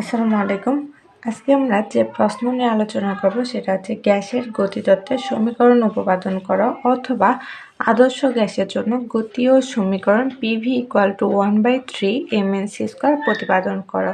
আসসালামু আলাইকুম। আজকে আমরা যে প্রশ্ন নিয়ে আলোচনা করব সেটা হচ্ছে গ্যাসের গতিতত্ত্বের সমীকরণ উপপাদন করা অথবা আদর্শ গ্যাসের জন্য গতীয় সমীকরণ PV equal to one by three M N C square প্রতিপাদন করো।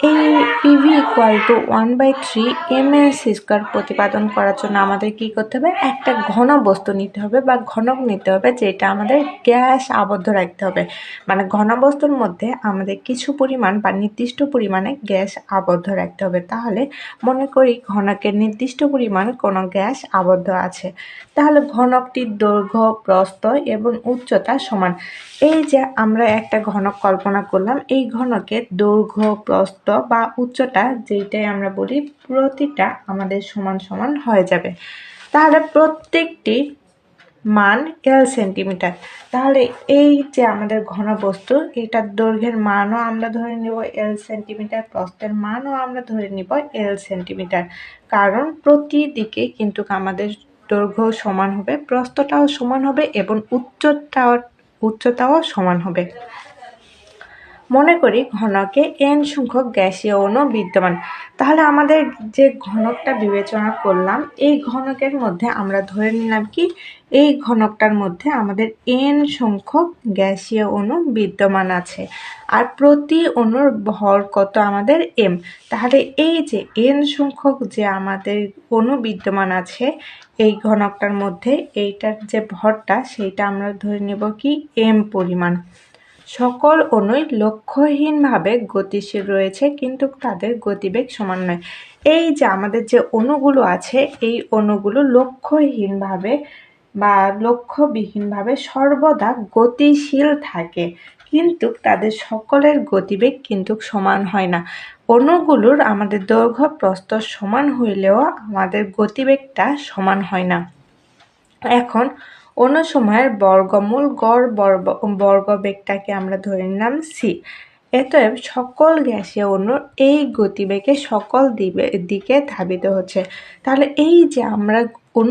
এই PV equal to one by three M C square প্রতিপাদন করার জন্য আমাদের কি করতে হবে? একটা ঘন বস্তু নিতে হবে বা ঘনক নিতে হবে যেটা আমাদের গ্যাস আবদ্ধ রাখতে হবে। মানে ঘন বস্তুর মধ্যে আমাদের কিছু পরিমাণ বা নির্দিষ্ট পরিমাণে গ্যাস আবদ্ধ রাখতে হবে। তাহলে মনে করি ঘনকের নির্দিষ্ট পরিমাণ কোনো গ্যাস আবদ্ধ আছে। তাহলে ঘনকটির দৈর্ঘ্য, প্রস্থ এবং উচ্চতা সমান। এই যে আমরা একটা ঘনক কল্পনা করলাম, এই ঘনকের দৈর্ঘ্য, প্রস্থ বা উচ্চতা যেটাই আমরা বলি, প্রতিটা আমাদের সমান সমান হয়ে যাবে। তাহলে প্রত্যেকটি মান এল সেন্টিমিটার তাহলে এই যে আমাদের ঘন বস্তু এটার দৈর্ঘ্যের মানও আমরা ধরে নেব এল সেন্টিমিটার প্রস্তের মানও আমরা ধরে নিব এল সেন্টিমিটার কারণ প্রতি দিকে কিন্তু আমাদের দৈর্ঘ্য সমান হবে প্রস্তটাও সমান হবে এবং উচ্চতাও উচ্চতাও সমান হবে। মনে করি ঘনকে এন সংখ্যক গ্যাসীয় অণু বিদ্যমান। তাহলে আমাদের যে ঘনকটা বিবেচনা করলাম, এই ঘনকের মধ্যে আমরা ধরে নিলাম কি? এই ঘনকটার মধ্যে আমাদের এন সংখ্যক গ্যাসীয় অণু বিদ্যমান আছে। আর প্রতি অণুর ভর কত আমাদের এম তাহলে এই যে এন সংখ্যক যে আমাদের অণু বিদ্যমান আছে, এই ঘনকটার মধ্যে এইটার যে ভরটা, সেইটা আমরা ধরে নেব কি? এম পরিমাণ। সকল অণুই লক্ষ্যহীনভাবে গতিশীল রয়েছে, কিন্তু তাদের গতিবেগ সমান নয়। এই যে আমাদের যে অণুগুলো আছে, এই অণুগুলো লক্ষ্যহীনভাবে বা লক্ষ্যবিহীনভাবে সর্বদা গতিশীল থাকে, কিন্তু তাদের সকলের গতিবেগ কিন্তু সমান হয় না। অণুগুলোর আমাদের দৈর্ঘ্য প্রস্থ সমান হইলেও আমাদের গতিবেগটা সমান হয় না। এখন অন্য সময়ের বর্গমূল গড় বর্গবেগটাকে আমরা ধরে নিলাম সি এতএব সকল গ্যাসে অন্য এই গতিবেগে সকল দিবে, দিকে ধাবিত হচ্ছে। তাহলে এই যে আমরা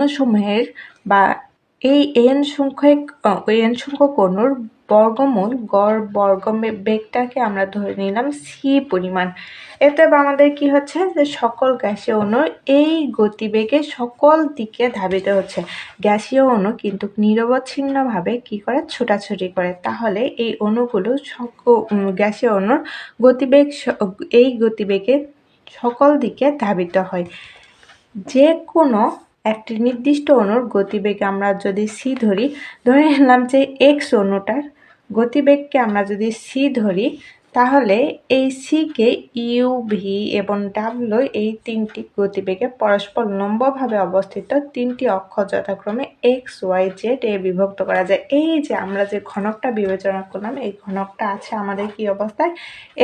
সময়ের বা এই এন সংখ্যক এন সংখ্যক অণুর বর্গমূল, গড় বর্গ বেগটাকে আমরা ধরে নিলাম সি পরিমাণ। এতে আমাদের কি হচ্ছে যে সকল গ্যাসীয় অণু এই গতিবেগে সকল দিকে ধাবিত হচ্ছে। গ্যাসীয় অণু কিন্তু নিরবচ্ছিন্নভাবে কি করে? ছোটাছুটি করে। তাহলে এই অণুগুলো সকল গ্যাসীয় অণুর গতিবেগ এই গতিবেগে সকল দিকে ধাবিত হয়। যে কোনো একটি নির্দিষ্ট অণুর গতিবেগ আমরা যদি সি ধরি, ধরে নিলাম যে এক্স অণুটার গতিবেগকে আমরা যদি সি ধরি, তাহলে এই সিকে ইউ ভি এবং ডাব্লু এই তিনটি গতিবেগে পরস্পর লম্বভাবে অবস্থিত তিনটি অক্ষ যথাক্রমে এক্স ওয়াই জেড এ বিভক্ত করা যায়। এই যে আমরা যে ঘনকটা বিবেচনা করলাম, এই ঘনকটা আছে আমাদের কি অবস্থায়?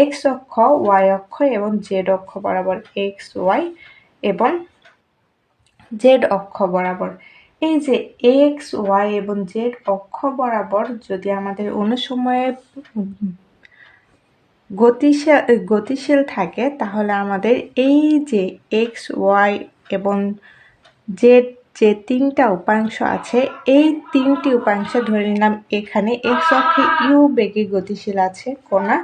এক্স অক্ষ ওয়াই অক্ষ এবং জেড অক্ষ বরাবর এক্স ওয়াই এবং জেড অক্ষ বরাবর। এই যে এক্স ওয়াই এবং জেড অক্ষ বরাবর যদি আমাদের অনুসময়ে গতিশীল গতিশীল থাকে, তাহলে আমাদের এই যে এক্স ওয়াই এবং জেড যে তিনটা উপাংশ আছে, এই তিনটি উপাংশ ধরে নিলাম এখানে এক্স অক্ষে ইউ বেগে গতিশীল আছে, কোনা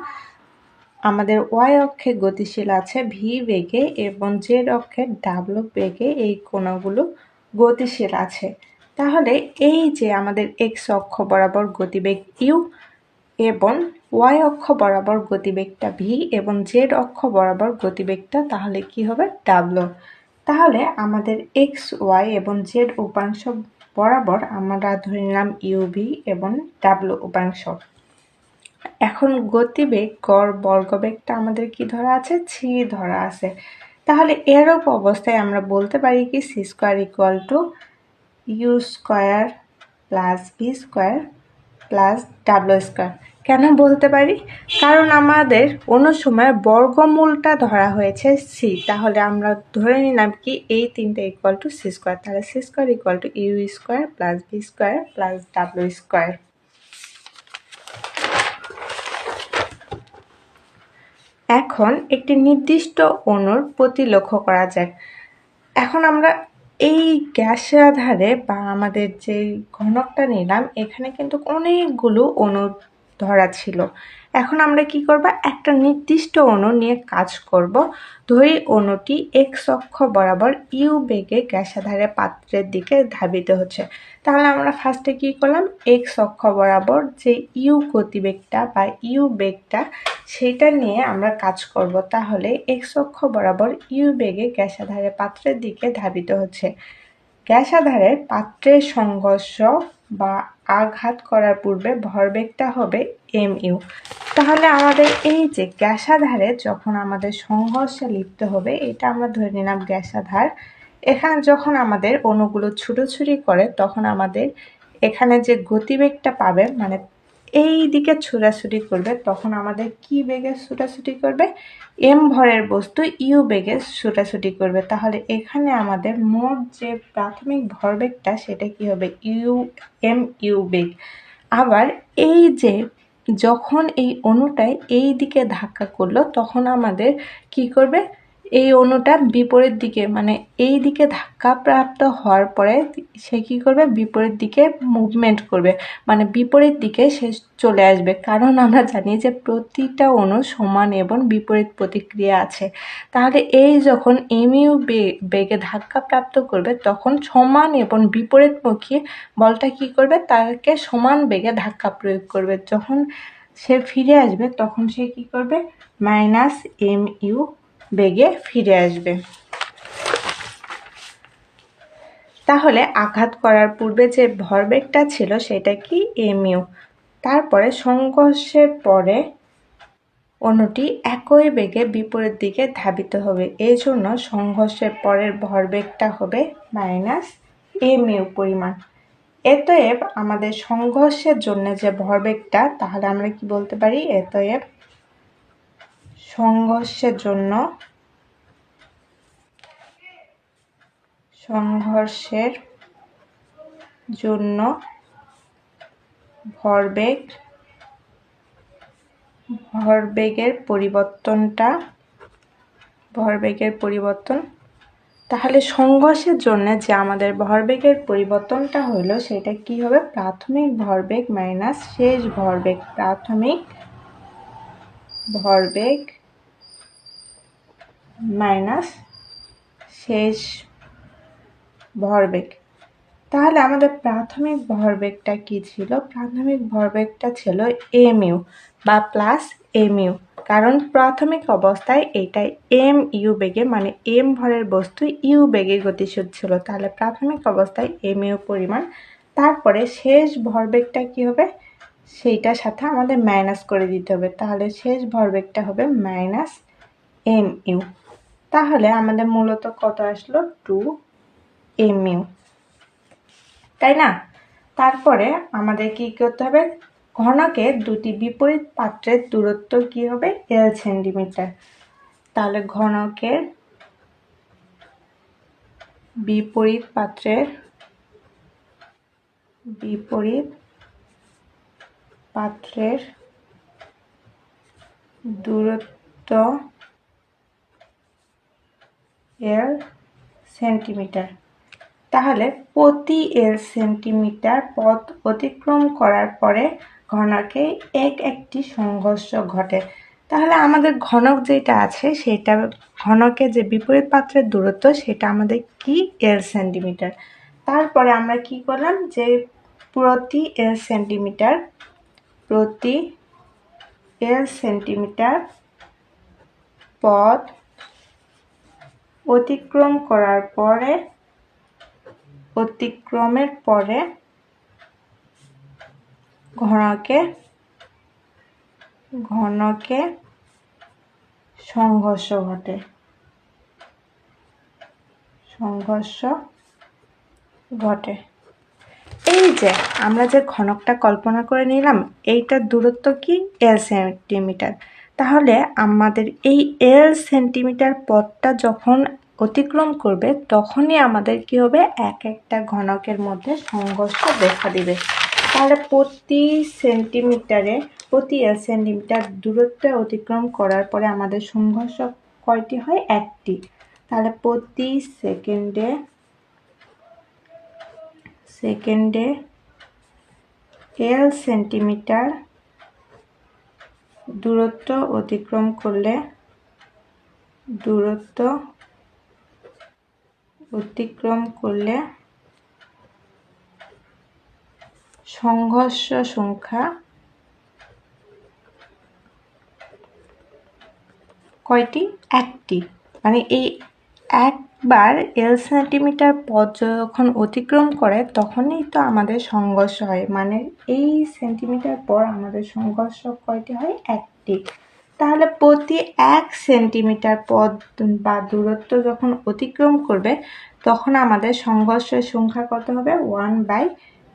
আমাদের ওয়াই অক্ষে গতিশীল আছে ভি বেগে এবং জেড অক্ষে ডাব্লু বেগে এই কোণাগুলো গতিশীল আছে। তাহলে এই যে আমাদের এক্স অক্ষ বরাবর গতিবেগ ইউ এবং ওয়াই অক্ষ বরাবর গতিবেগটা ভি এবং জেড অক্ষ বরাবর গতিবেগটা, তাহলে কি হবে? ডাব্লু। তাহলে আমাদের এক্স ওয়াই এবং জেড উপাংশ বরাবর আমরা ধরে নিলাম ইউভি এবং ডাব্লু উপাংশ। এখন গতিবেগ গড় বর্গবেগটা আমাদের কি ধরা আছে? ছি ধরা আছে। তাহলে এরূপ অবস্থায় আমরা বলতে পারি কি C square equal to U square plus V square plus W square কেন বলতে পারি? কারণ আমাদের কোনো সময় বর্গমূলটা ধরা হয়েছে সি তাহলে আমরা ধরে নিলাম কি, এই তিনটে ইকুয়াল টু সি স্কোয়ার তাহলে C square equal to U square plus V square plus W square এখন একটি নির্দিষ্ট অণুর প্রতি লক্ষ্য করা যাক। এখন আমরা এই গ্যাসের আধারে বা আমাদের যে ঘনকটা নিলাম, এখানে কিন্তু অনেকগুলো অণু ধরা ছিল। এখন আমরা কি করব? একটা নির্দিষ্ট অণু নিয়ে কাজ করব। ধরি অণুটি এক্স অক্ষ বরাবর ইউ বেগে গ্যাসাধারে পাত্রের দিকে ধাবিত হচ্ছে। তাহলে আমরা ফার্স্টে কি করলাম? এক্স অক্ষ বরাবর যে ইউ গতিবেগটা বা ইউ বেগটা সেটা নিয়ে আমরা কাজ করব। তাহলে এক্স অক্ষ বরাবর ইউ বেগে গ্যাসাধারে পাত্রের দিকে ধাবিত হচ্ছে। গ্যাসাধারের পাত্রের সংঘর্ষ বা আঘাত করার পূর্বে ভরবেগটা হবে এম ইউ তাহলে আমাদের এই যে গ্যাস আধারে যখন আমাদের সংঘর্ষে লিপ্ত হবে, এটা আমরা ধরে নিলাম গ্যাস আধার এখানে যখন আমাদের অণুগুলো ছুটোছুটি করে, তখন আমাদের এখানে যে গতিবেগটা পাবে মানে এই দিকে ছুটাছুটি করবে, তখন আমাদের কি বেগে ছুটাছুটি করবে? এম ভরের বস্তু, ইউ বেগে ছুটাছুটি করবে। তাহলে এখানে আমাদের মোট যে প্রাথমিক ভরবেগটা, সেটা কি হবে? ইউ, এম, ইউ বেগ। আবার এই যে যখন এই অণুটাই এই দিকে ধাক্কা করল, তখন আমাদের কি করবে? এই অণুটা বিপরীত দিকে মানে এই দিকে ধাক্কা প্রাপ্ত হওয়ার পরে সে কী করবে? বিপরীত দিকে মুভমেন্ট করবে। মানে বিপরীত দিকে সে চলে আসবে। কারণ আমরা জানি যে প্রতিটা অণু সমান এবং বিপরীত প্রতিক্রিয়া আছে। তাহলে এই যখন এমইউ বেগে ধাক্কা প্রাপ্ত করবে, তখন সমান এবং বিপরীতমুখী বলটা কি করবে? তাকে সমান বেগে ধাক্কা প্রয়োগ করবে। যখন সে ফিরে আসবে, তখন সে কি করবে? মাইনাস এম ইউ বেগে ফিরে আসবে। তাহলে আঘাত করার পূর্বে যে ভরবেগটা ছিল সেটা কি? এমইউ। তারপরে সংঘর্ষের পরে অণুটি একই বেগে বিপরীত দিকে ধাবিত হবে। এই জন্য সংঘর্ষের পরের ভরবেগটা হবে মাইনাস এমইউ পরিমাণ। এতএব আমাদের সংঘর্ষের জন্য যে ভরবেগটা তাহলে আমরা কি বলতে পারি? এতএব সংঘর্ষের জন্য সংঘর্ষের জন্য ভরবেগ, ভরবেগের পরিবর্তনটা, ভরবেগের পরিবর্তন। তাহলে সংঘর্ষের জন্য যে আমাদের ভরবেগের পরিবর্তনটা হলো সেটা কি হবে? প্রাথমিক ভরবেগ মাইনাস শেষ ভরবেগ, প্রাথমিক ভরবেগ মাইনাস শেষ ভরবেগ। তাহলে আমাদের প্রাথমিক ভরবেগটা কি ছিল? প্রাথমিক ভরবেগটা ছিল এম ইউ বা প্লাস এম ইউ কারণ প্রাথমিক অবস্থায় এটা এম ইউ বেগে মানে এম ভরের বস্তু ইউ বেগে গতিশীল ছিল। তাহলে প্রাথমিক অবস্থায় এম ইউ পরিমাণ। তারপরে শেষ ভরবেগটা কি হবে? সেইটার সাথে আমাদের মাইনাস করে দিতে হবে। তাহলে শেষ ভরবেগটা হবে মাইনাস এম ইউ তাহলে আমাদের মূলত কত আসলো? টু এম ইউ তাই না? তারপরে আমাদের কি করতে হবে? ঘনকের দুটি বিপরীত পাত্রের দূরত্ব কি হবে? এল সেন্টিমিটার তাহলে ঘনকের বিপরীত পাত্রের বিপরীত পাত্রের দূরত্ব এল সেন্টিমিটার। তাহলে প্রতি এল সেন্টিমিটার পথ অতিক্রম করার পরে ঘনকে এক একটি সংঘর্ষ ঘটে। তাহলে আমাদের ঘনক যেটা আছে, সেটা ঘনকে যে বিপরীত পাত্রের দূরত্ব, সেটা আমাদের কি? L centimetre. তারপরে আমরা কি করলাম? যে প্রতি এল সেন্টিমিটার, প্রতি এল সেন্টিমিটার পথ অতিক্রম করার পরে, অতিক্রমের পরে ঘনকে ঘনকে সংঘর্ষ ঘটে। সংঘর্ষ ঘটে। এই যে আমরা যে ঘনকটা কল্পনা করে নিলাম, এইটার দূরত্ব কি? এল সেন্টিমিটার তাহলে আমাদের এই এল সেন্টিমিটার পথটা যখন অতিক্রম করবে, তখনই আমাদের কি হবে? এক একটা ঘনকের মধ্যে সংঘর্ষ দেখা দিবে। তাহলে প্রতি সেন্টিমিটারে প্রতি এল সেন্টিমিটার দূরত্বে অতিক্রম করার পরে আমাদের সংঘর্ষ কয়টি হয়? একটি। তাহলে প্রতি সেকেন্ডে সেকেন্ডে এল সেন্টিমিটার দূরত্ব অতিক্রম করলে দূরত্ব অতিক্রম করলে সংঘর্ষ সংখ্যা কয়টি? একটি। মানে এই একবার এল সেন্টিমিটার পথ যখন অতিক্রম করে, তখনই তো আমাদের সংঘর্ষ হয়। মানে এই সেন্টিমিটার পর আমাদের সংঘর্ষ কয়টি হয়? একটি। তাহলে প্রতি এক সেন্টিমিটার পথ বা দূরত্ব যখন অতিক্রম করবে, তখন আমাদের সংঘর্ষের সংখ্যা কত হবে? ওয়ান বাই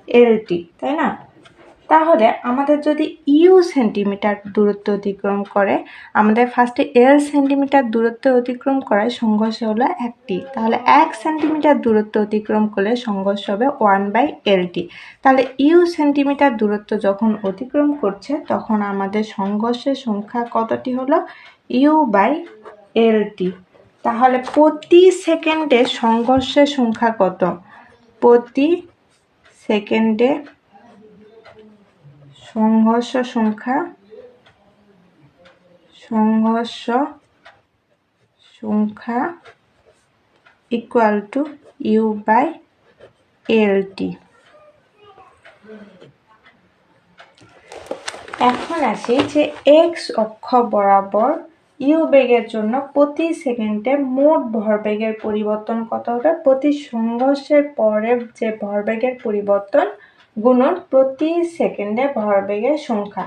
এলটি তাই না? তাহলে আমাদের যদি ইউ সেন্টিমিটার দূরত্ব অতিক্রম করে, আমাদের ফার্স্টে এল সেন্টিমিটার দূরত্ব অতিক্রম করায় সংঘর্ষ হলো একটি। তাহলে এক সেন্টিমিটার দূরত্ব অতিক্রম করলে সংঘর্ষ হবে ওয়ান বাই এলটি তাহলে ইউ সেন্টিমিটার দূরত্ব যখন অতিক্রম করছে, তখন আমাদের সংঘর্ষের সংখ্যা কতটি হলো? ইউ বাই এলটি তাহলে প্রতি সেকেন্ডে সংঘর্ষের সংখ্যা কত? প্রতি সেকেন্ডে সংঘর্ষ সংখ্যা সংঘর্ষ সংখ্যা equal to U by LT এখন আসি যে এক্স অক্ষ বরাবর ইউ বেগের জন্য প্রতি সেকেন্ডে মোট ভরবেগের পরিবর্তন কত হবে? প্রতি সংঘর্ষের পরে যে ভরবেগের পরিবর্তন গুণন প্রতি সেকেন্ডে ভরবেগের সংখ্যা।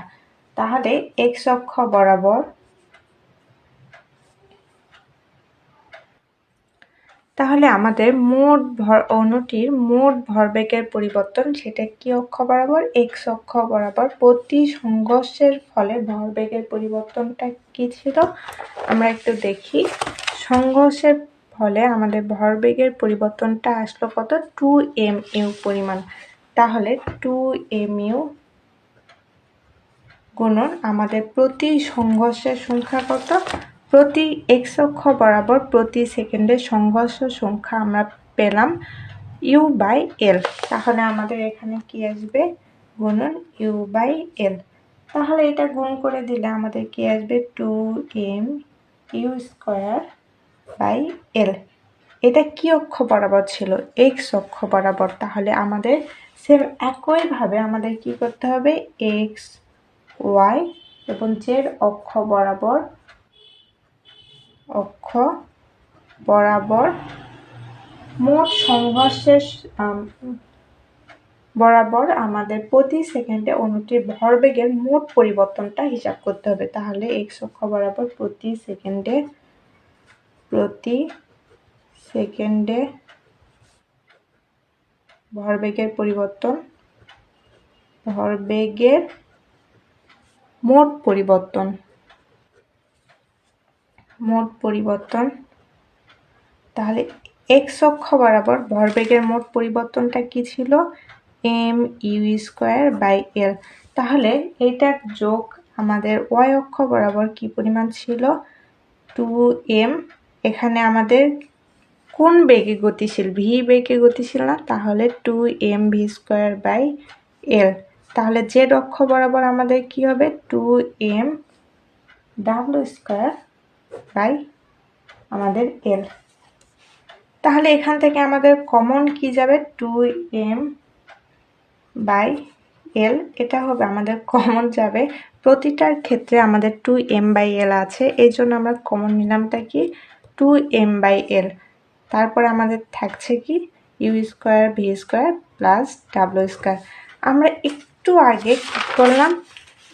তাহলে এক্স অক্ষ বরাবর। তাহলে আমাদের মোট ভর অণুটির মোট ভরবেগের পরিবর্তন, সেটা কি অক্ষ বরাবর? এক্স অক্ষ বরাবর। প্রতি সংঘর্ষের ফলে ভরবেগের পরিবর্তনটা কি ছিল? আমরা একটু দেখি। সংঘর্ষের ফলে আমাদের ভরবেগের পরিবর্তনটা আসলো কত? টু এম ইউ পরিমাণ। তাহলে টু এম ইউ গুণন আমাদের প্রতি সংঘর্ষের সংখ্যা কত? প্রতি এক্স অক্ষ বরাবর প্রতি সেকেন্ডে সংঘর্ষ সংখ্যা আমরা পেলাম ইউ বাই এল তাহলে আমাদের এখানে কি আসবে? গুণন ইউ বাই এল তাহলে এটা গুণ করে দিলে আমাদের কি আসবে? Two M U square by L এটা কি অক্ষ বরাবর ছিল? এক্স অক্ষ বরাবর। তাহলে আমাদের সেম একইভাবে আমাদের কি করতে হবে? এক্স ওয়াই এবং জেড অক্ষ বরাবর অক্ষ বরাবর মোট সংঘর্ষের বরাবর আমাদের প্রতি সেকেন্ডে অণুটির ভরবেগের মোট পরিবর্তনটা হিসাব করতে হবে। তাহলে এক্স অক্ষ বরাবর প্রতি সেকেন্ডে প্রতি সেকেন্ডে ভরবেগের পরিবর্তন। ভরবেগের মোট পরিবর্তন। মোট পরিবর্তন। তাহলে এক্স অক্ষ বরাবর ভরবেগের মোট পরিবর্তনটা কি ছিল? M U square by L তাহলে এইটার যোগ আমাদের ওয়াই অক্ষ বরাবর কি পরিমাণ ছিল? টু এম এখানে আমাদের কোন বেগে গতিশীল? ভি বেগে গতিশীল না, তাহলে two M V square by L তাহলে জেড অক্ষ বরাবর আমাদের কি হবে? Two M W square by আমাদের এল তাহলে এখান থেকে আমাদের কমন কি যাবে? টু এম বাই এল এটা হবে আমাদের কমন যাবে। প্রতিটার ক্ষেত্রে আমাদের টু এম বাই এল আছে। এই জন্য আমরা কমন নিলামটা কি? টু এম বাই এল তারপরে আমাদের থাকছে কি U square V square plus W square আমরা একটু আগে কী করলাম,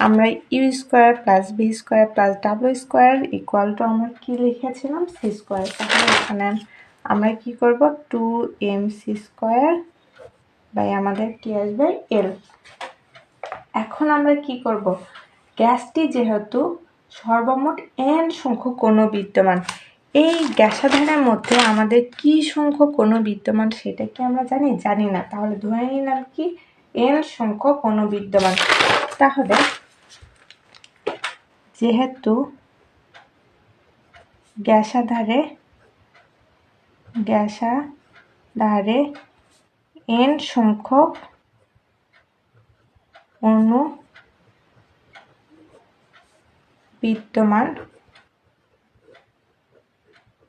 আমরা U square plus V square plus W square equal to আমরা কী লিখেছিলাম? সি স্কোয়ার তাহলে এখানে আমরা কি করব? Two M C square by আমাদের কি আসবে? এল এখন আমরা কি করব? গ্যাসটি যেহেতু সর্বমোট এন সংখ্যক কোনো বিদ্যমান এই গ্যাসাধারের মধ্যে আমাদের কি সংখ্যক কোনো বিদ্যমান সেটা কি আমরা জানি? জানি না। তাহলে ধরে নিলাম কি এন সংখ্যক কোনো বিদ্যমান। তাহলে যেহেতু গ্যাসাধারে গ্যাসাধারে এন সংখ্যক অণু বিদ্যমান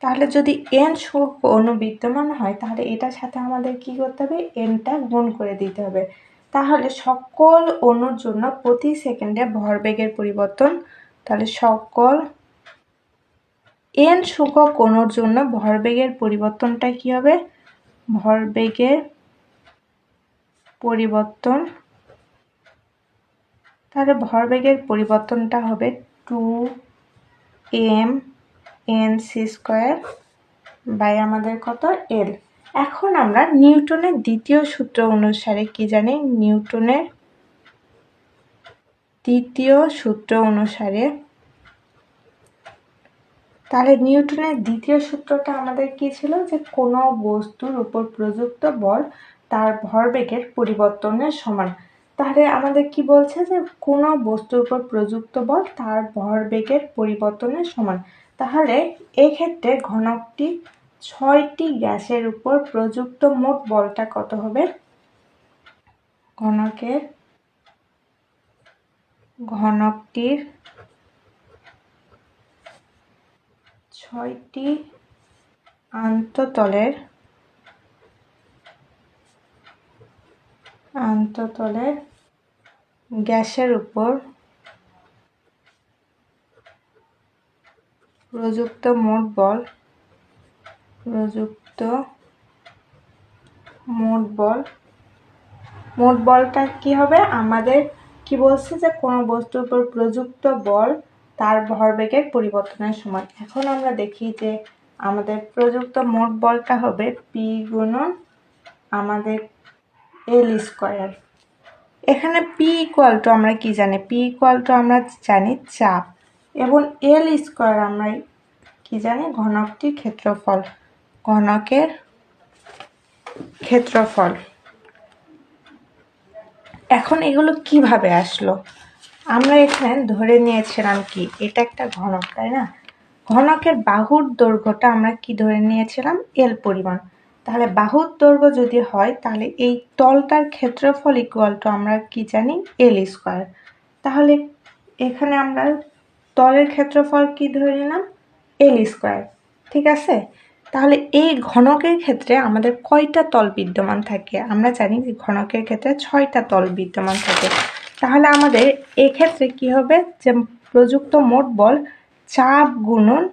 তাহলে যদি এন সংখ্যক অণু বিদ্যমান হয়, তাহলে এটার সাথে আমাদের কি করতে হবে? এনটা গুণ করে দিতে হবে। তাহলে সকল অণুর জন্য প্রতি সেকেন্ডে ভরবেগের পরিবর্তন, তাহলে সকল এন সংখ্যক অণুর জন্য ভরবেগের পরিবর্তনটা কি হবে? ভরবেগের পরিবর্তন, তাহলে ভরবেগের পরিবর্তনটা হবে two M N C square by আমাদের কত? এল। এখন আমরা নিউটনের দ্বিতীয় সূত্র অনুসারে কি জানি? নিউটনের দ্বিতীয় সূত্র অনুসারে। তাহলে নিউটনের দ্বিতীয় সূত্রটা আমাদের কি ছিল? যে কোনো বস্তুর উপর প্রযুক্ত বল তার ভরবেগের পরিবর্তনের সমান। তাহলে আমাদের কি বলছে? যে কোনো বস্তুর উপর প্রযুক্ত বল তার ভরবেগের পরিবর্তনের সমান। তাহলে এক্ষেত্রে ঘনকটি ছয়টি গ্যাসের উপর প্রযুক্ত মোট বলটা কত হবে? ঘনকের ঘনকটির ছয়টি আন্ততলের আন্ততলের গ্যাসের উপর প্রযুক্ত মোট বল, প্রযুক্ত মোট বল। মোট বলটা কি হবে? আমাদের কি বলছে যে, কোনো বস্তুর উপর প্রযুক্ত বল তার ভরবেগের পরিবর্তনের সময়। এখন আমরা দেখি যে, আমাদের প্রযুক্ত মোট বলটা হবে পি গুণন আমাদের এল স্কোয়ার এখানে পি ইকুয়াল টু আমরা কি জানি? পি ইকুয়াল টু আমরা জানি চাপ। এবং এল স্কোয়ার আমরা কি জানি? ঘনকটির ক্ষেত্রফল। ঘনকের ক্ষেত্রফল। এখন এগুলো কীভাবে আসলো? আমরা এখানে ধরে নিয়েছিলাম কি? এটা একটা ঘনক, তাই না? ঘনকের বাহুর দৈর্ঘ্যটা আমরা কি ধরে নিয়েছিলাম? এল পরিমাণ। তাহলে বাহুর দৈর্ঘ্য যদি হয়, তাহলে এই তলটার ক্ষেত্রফল ইকুয়াল টু আমরা কি জানি? এল স্কোয়ার তাহলে এখানে আমরা তলের ক্ষেত্রফল কি ধরে নিলাম? এল স্কোয়ার ঠিক আছে? তাহলে এই ঘনকের ক্ষেত্রে আমাদের কয়টা তল বিদ্যমান থাকে? আমরা জানি যে ঘনকের ক্ষেত্রে ছয়টা তল বিদ্যমান থাকে। তাহলে আমাদের এক্ষেত্রে কি হবে? যে প্রযুক্ত মোট বল চাপ গুণন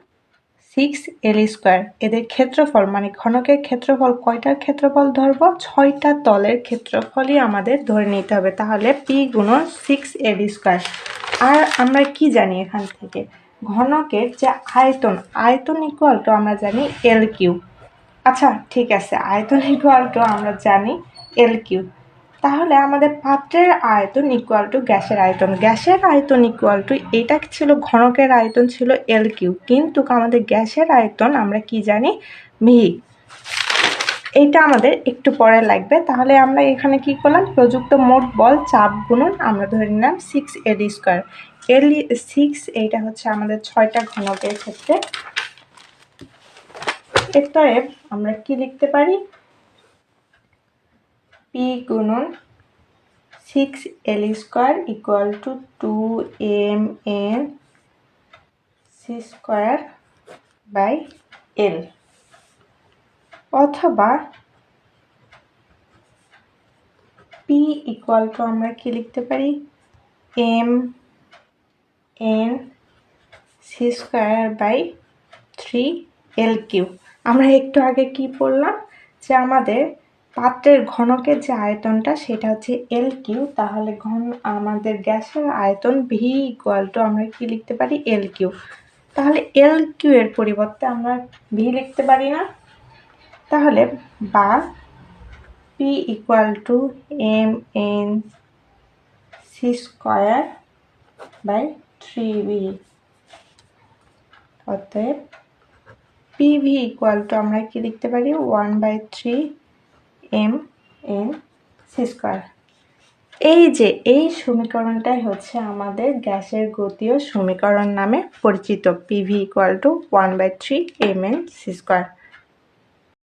সিক্স এল স্কোয়ার এদের ক্ষেত্রফল মানে ঘনকের ক্ষেত্রফল কয়টার ক্ষেত্রফল ধরব? ছয়টা তলের ক্ষেত্রফলই আমাদের ধরে নিতে হবে। তাহলে পি গুণন সিক্স এল স্কোয়ার আর আমরা কি জানি এখান থেকে? ঘনকের যে আয়তন আয়তন ইকুয়াল টু আমরা জানি এল কিউ আচ্ছা ঠিক আছে, আয়তন ইকুয়াল টু আমরা জানি এল কিউ তাহলে আমাদের পাত্রের আয়তন ইকুয়াল টু গ্যাসের আয়তন। গ্যাসের আয়তন ইকুয়াল টু এটা ছিল? ঘনকের আয়তন ছিল এল কিউ কিন্তু আমাদের গ্যাসের আয়তন আমরা কি জানি? ভি এইটা আমাদের একটু পরে লাগবে। তাহলে আমরা এখানে কি করলাম? প্রযুক্ত মোট বল চাপ গুণন আমরা ধরে নিলাম six L square L six এইটা হচ্ছে আমাদের ছয়টা ঘনকের ক্ষেত্রে। এরপরে আমরা কি লিখতে পারি? পি গুণন six L square equal to two M N C square by L অথবা পি ইকুয়াল টু আমরা কি লিখতে পারি? M N C square by three L cube আমরা একটু আগে কি পড়লাম? যে আমাদের পাত্রের ঘনকের যে আয়তনটা সেটা হচ্ছে এল কিউ তাহলে ঘন আমাদের গ্যাসের আয়তন ভি ইকুয়াল টু আমরা কি লিখতে পারি? এল কিউ তাহলে এল কিউ এর পরিবর্তে আমরা ভি লিখতে পারি না? তাহলে বা P equal to M N C square by three V অতএব পিভি ইকুয়াল টু আমরা কি লিখতে পারি? One by three M N C square এই যে, এই সমীকরণটাই হচ্ছে আমাদের গ্যাসের গতীয় সমীকরণ নামে পরিচিত PV equal to one by three M N C square